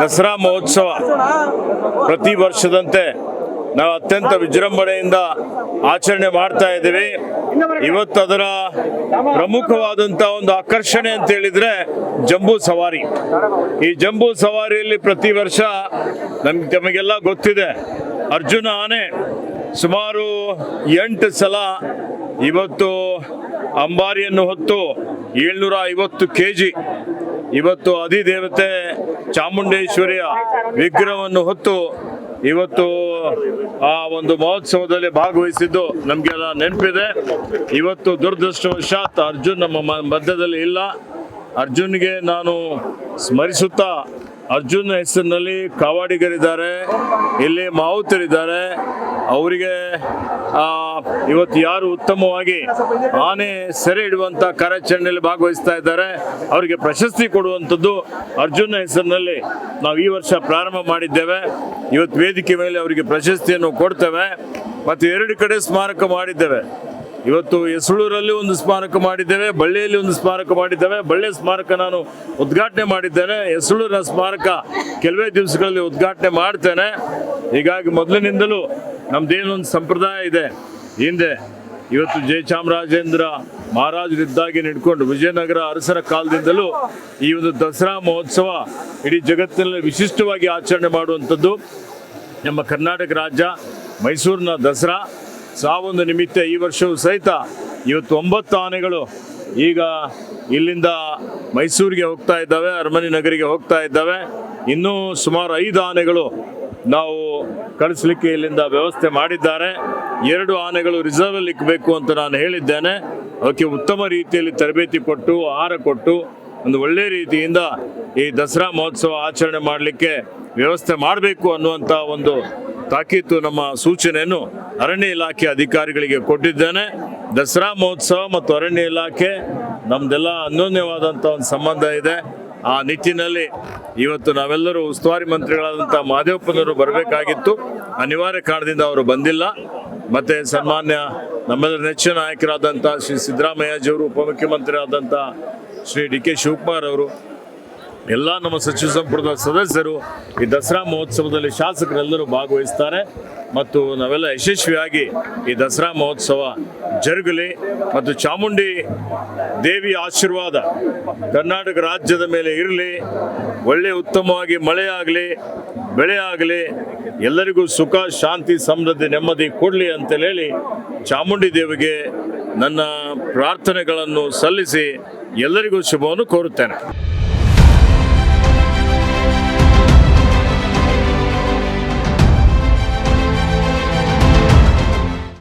ದಸರಾ ಮಹೋತ್ಸವ ಪ್ರತಿ ವರ್ಷದಂತೆ ನಾವು ಅತ್ಯಂತ ವಿಜೃಂಭಣೆಯಿಂದ ಆಚರಣೆ ಮಾಡ್ತಾ ಇದ್ದೀವಿ. ಇವತ್ತು ಅದರ ಪ್ರಮುಖವಾದಂಥ ಒಂದು ಆಕರ್ಷಣೆ ಅಂತ ಹೇಳಿದ್ರೆ ಜಂಬೂ ಸವಾರಿ. ಈ ಜಂಬೂ ಸವಾರಿಯಲ್ಲಿ ಪ್ರತಿ ವರ್ಷ ನಮ್ಗೆ ತಮಗೆಲ್ಲ ಗೊತ್ತಿದೆ. ಅರ್ಜುನ ಆನೆ ಸುಮಾರು ಎಂಟು ಸಲ ಇವತ್ತು ಅಂಬಾರಿಯನ್ನು ಹೊತ್ತು ಏಳ್ನೂರ ಐವತ್ತು ಕೆ ಜಿ ಇವತ್ತು ಅಧಿದೇವತೆ ಚಾಮುಂಡೇಶ್ವರಿಯ ವಿಗ್ರಹವನ್ನು ಹೊತ್ತು ಇವತ್ತು ಆ ಒಂದು ಮಹೋತ್ಸವದಲ್ಲಿ ಭಾಗವಹಿಸಿದ್ದು ನಮಗೆಲ್ಲ ನೆನಪಿದೆ. ಇವತ್ತು ದುರದೃಷ್ಟವಶಾತ್ ಅರ್ಜುನ್ ನಮ್ಮ ಮಧ್ಯದಲ್ಲಿ ಇಲ್ಲ. ಅರ್ಜುನ್ಗೆ ನಾನು ಸ್ಮರಿಸುತ್ತಾ ಅರ್ಜುನ್ ಹೆಸರಿನಲ್ಲಿ ಕಾವಾಡಿಗರಿದ್ದಾರೆ, ಇಲ್ಲಿ ಮಾವುತರಿದ್ದಾರೆ. ಅವರಿಗೆ ಇವತ್ತು ಯಾರು ಉತ್ತಮವಾಗಿ ಆನೆ ಸೆರೆ ಇಡುವಂತ ಕಾರ್ಯಾಚರಣೆಯಲ್ಲಿ ಭಾಗವಹಿಸ್ತಾ ಇದ್ದಾರೆ, ಅವರಿಗೆ ಪ್ರಶಸ್ತಿ ಕೊಡುವಂಥದ್ದು ಅರ್ಜುನ ಹೆಸರಿನಲ್ಲಿ ನಾವು ಈ ವರ್ಷ ಪ್ರಾರಂಭ ಮಾಡಿದ್ದೇವೆ. ಇವತ್ತು ವೇದಿಕೆ ಮೇಲೆ ಅವರಿಗೆ ಪ್ರಶಸ್ತಿಯನ್ನು ಕೊಡ್ತೇವೆ. ಮತ್ತು ಎರಡು ಕಡೆ ಸ್ಮಾರಕ ಮಾಡಿದ್ದೇವೆ. ಇವತ್ತು ಹೆಸಳೂರಲ್ಲಿ ಒಂದು ಸ್ಮಾರಕ ಮಾಡಿದ್ದೇವೆ, ಬಳ್ಳಿಯಲ್ಲಿ ಒಂದು ಸ್ಮಾರಕ ಮಾಡಿದ್ದೇವೆ. ಬಳ್ಳಿ ಸ್ಮಾರಕ ನಾನು ಉದ್ಘಾಟನೆ ಮಾಡಿದ್ದೇನೆ. ಹೆಸಳೂರಿನ ಸ್ಮಾರಕ ಕೆಲವೇ ದಿವಸಗಳಲ್ಲಿ ಉದ್ಘಾಟನೆ ಮಾಡ್ತೇನೆ. ಹೀಗಾಗಿ ಮೊದಲಿನಿಂದಲೂ ನಮ್ಮದೇನೊಂದು ಸಂಪ್ರದಾಯ ಇದೆ. ಹಿಂದೆ ಇವತ್ತು ಜಯಚಾಮರಾಜೇಂದ್ರ ಮಹಾರಾಜರಿದ್ದಾಗಿ ನಡ್ಕೊಂಡು ವಿಜಯನಗರ ಅರಸರ ಕಾಲದಿಂದಲೂ ಈ ಒಂದು ದಸರಾ ಮಹೋತ್ಸವ ಇಡೀ ಜಗತ್ತಿನಲ್ಲಿ ವಿಶಿಷ್ಟವಾಗಿ ಆಚರಣೆ ಮಾಡುವಂಥದ್ದು. ನಮ್ಮ ಕರ್ನಾಟಕ ರಾಜ್ಯ ಮೈಸೂರಿನ ದಸರಾ. ಸಾವೊಂದು ನಿಮಿತ್ತ ಈ ವರ್ಷವೂ ಸಹಿತ ಇವತ್ತು ಒಂಬತ್ತು ಆನೆಗಳು ಈಗ ಇಲ್ಲಿಂದ ಮೈಸೂರಿಗೆ ಹೋಗ್ತಾ ಇದ್ದಾವೆ, ಅರಮನೆ ನಗರಿಗೆ ಹೋಗ್ತಾ ಇದ್ದಾವೆ. ಇನ್ನೂ ಸುಮಾರು ಐದು ಆನೆಗಳು ನಾವು ಕಳಿಸ್ಲಿಕ್ಕೆ ಇಲ್ಲಿಂದ ವ್ಯವಸ್ಥೆ ಮಾಡಿದ್ದಾರೆ. ಎರಡು ಆನೆಗಳು ರಿಸರ್ವಲ್ಲಿ ಇಕ್ಕಬೇಕು ಅಂತ ನಾನು ಹೇಳಿದ್ದೇನೆ. ಅವಕ್ಕೆ ಉತ್ತಮ ರೀತಿಯಲ್ಲಿ ತರಬೇತಿ ಕೊಟ್ಟು, ಆಹಾರ ಕೊಟ್ಟು, ಒಂದು ಒಳ್ಳೆ ರೀತಿಯಿಂದ ಈ ದಸರಾ ಮಹೋತ್ಸವ ಆಚರಣೆ ಮಾಡಲಿಕ್ಕೆ ವ್ಯವಸ್ಥೆ ಮಾಡಬೇಕು ಅನ್ನುವಂಥ ಒಂದು ತಾಕೀತು ನಮ್ಮ ಸೂಚನೆಯನ್ನು ಅರಣ್ಯ ಇಲಾಖೆ ಅಧಿಕಾರಿಗಳಿಗೆ ಕೊಟ್ಟಿದ್ದೇನೆ. ದಸರಾ ಮಹೋತ್ಸವ ಮತ್ತು ಅರಣ್ಯ ಇಲಾಖೆ ನಮ್ದೆಲ್ಲ ಅನ್ಯೋನ್ಯವಾದಂಥ ಒಂದು ಸಂಬಂಧ ಇದೆ. ಆ ನಿಟ್ಟಿನಲ್ಲಿ ಇವತ್ತು ನಾವೆಲ್ಲರೂ ಉಸ್ತುವಾರಿ ಮಂತ್ರಿಗಳಾದಂಥ ಮಾದೇವಪ್ಪನವರು ಬರಬೇಕಾಗಿತ್ತು. ಅನಿವಾರ್ಯ ಕಾರಣದಿಂದ ಅವರು ಬಂದಿಲ್ಲ. ಮತ್ತೆ ಸನ್ಮಾನ್ಯ ನಮ್ಮೆಲ್ಲರ ನೆಚ್ಚಿನ ನಾಯಕರಾದಂಥ ಶ್ರೀ ಸಿದ್ದರಾಮಯ್ಯಜಿಯವರು ಉಪಮುಖ್ಯಮಂತ್ರಿ ಆದಂಥ ಶ್ರೀ ಡಿ ಕೆ ಶಿವಕುಮಾರ್ ಅವರು ಎಲ್ಲ ನಮ್ಮ ಸಚಿವ ಸಂಪುಟದ ಸದಸ್ಯರು ಈ ದಸರಾ ಮಹೋತ್ಸವದಲ್ಲಿ ಶಾಸಕರೆಲ್ಲರೂ ಭಾಗವಹಿಸ್ತಾರೆ ಮತ್ತು ನಾವೆಲ್ಲ ಯಶಸ್ವಿಯಾಗಿ ಈ ದಸರಾ ಮಹೋತ್ಸವ ಜರುಗಲಿ ಮತ್ತು ಚಾಮುಂಡಿ ದೇವಿ ಆಶೀರ್ವಾದ ಕರ್ನಾಟಕ ರಾಜ್ಯದ ಮೇಲೆ ಇರಲಿ, ಒಳ್ಳೆ ಉತ್ತಮವಾಗಿ ಮಳೆಯಾಗಲಿ ಆಗಲಿ ಬೆಳೆ ಆಗಲಿ ಎಲ್ಲರಿಗೂ ಸುಖ, ಶಾಂತಿ, ಸಮೃದ್ಧಿ, ನೆಮ್ಮದಿ ಕೊಡಲಿ ಅಂತೇಳಿ ಚಾಮುಂಡಿ ದೇವಿಗೆ ನನ್ನ ಪ್ರಾರ್ಥನೆಗಳನ್ನು ಸಲ್ಲಿಸಿ ಎಲ್ಲರಿಗೂ ಶುಭವನ್ನು ಕೋರುತ್ತೇನೆ.